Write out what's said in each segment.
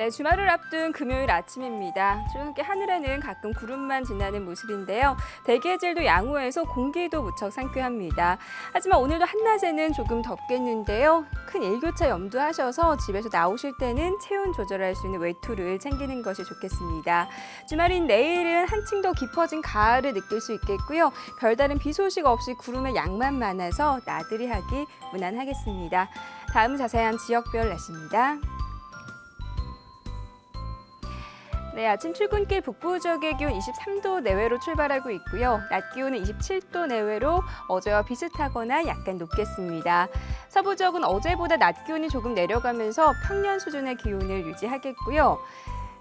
네, 주말을 앞둔 금요일 아침입니다. 출근길 하늘에는 가끔 구름만 지나는 모습인데요. 대기질도 양호해서 공기도 무척 상쾌합니다. 하지만 오늘도 한낮에는 조금 덥겠는데요. 큰 일교차 염두하셔서 집에서 나오실 때는 체온 조절할 수 있는 외투를 챙기는 것이 좋겠습니다. 주말인 내일은 한층 더 깊어진 가을을 느낄 수 있겠고요. 별다른 비 소식 없이 구름의 양만 많아서 나들이 하기 무난하겠습니다. 다음 자세한 지역별 날씨입니다. 네, 아침 출근길 북부 지역의 기온 23도 내외로 출발하고 있고요. 낮 기온은 27도 내외로 어제와 비슷하거나 약간 높겠습니다. 서부 지역은 어제보다 낮 기온이 조금 내려가면서 평년 수준의 기온을 유지하겠고요.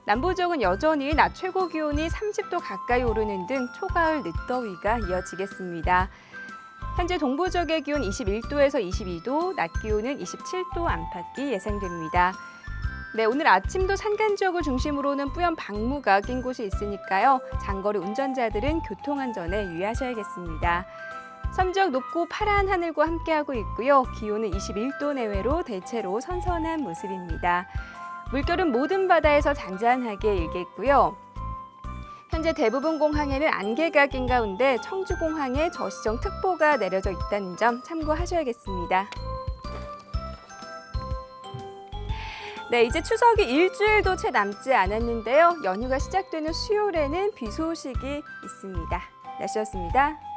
남부 지역은 여전히 낮 최고 기온이 30도 가까이 오르는 등 초가을 늦더위가 이어지겠습니다. 현재 동부 지역의 기온 21도에서 22도, 낮 기온은 27도 안팎이 예상됩니다. 네, 오늘 아침도 산간 지역을 중심으로는 뿌연 방무가 낀 곳이 있으니까요. 장거리 운전자들은 교통 안전에 유의하셔야겠습니다. 섬지역 높고 파란 하늘과 함께하고 있고요. 기온은 21도 내외로 대체로 선선한 모습입니다. 물결은 모든 바다에서 잔잔하게 일겠고요. 현재 대부분 공항에는 안개가 낀 가운데 청주공항에 저시정 특보가 내려져 있다는 점 참고하셔야겠습니다. 네, 이제 추석이 일주일도 채 남지 않았는데요. 연휴가 시작되는 수요일에는 비 소식이 있습니다. 날씨였습니다.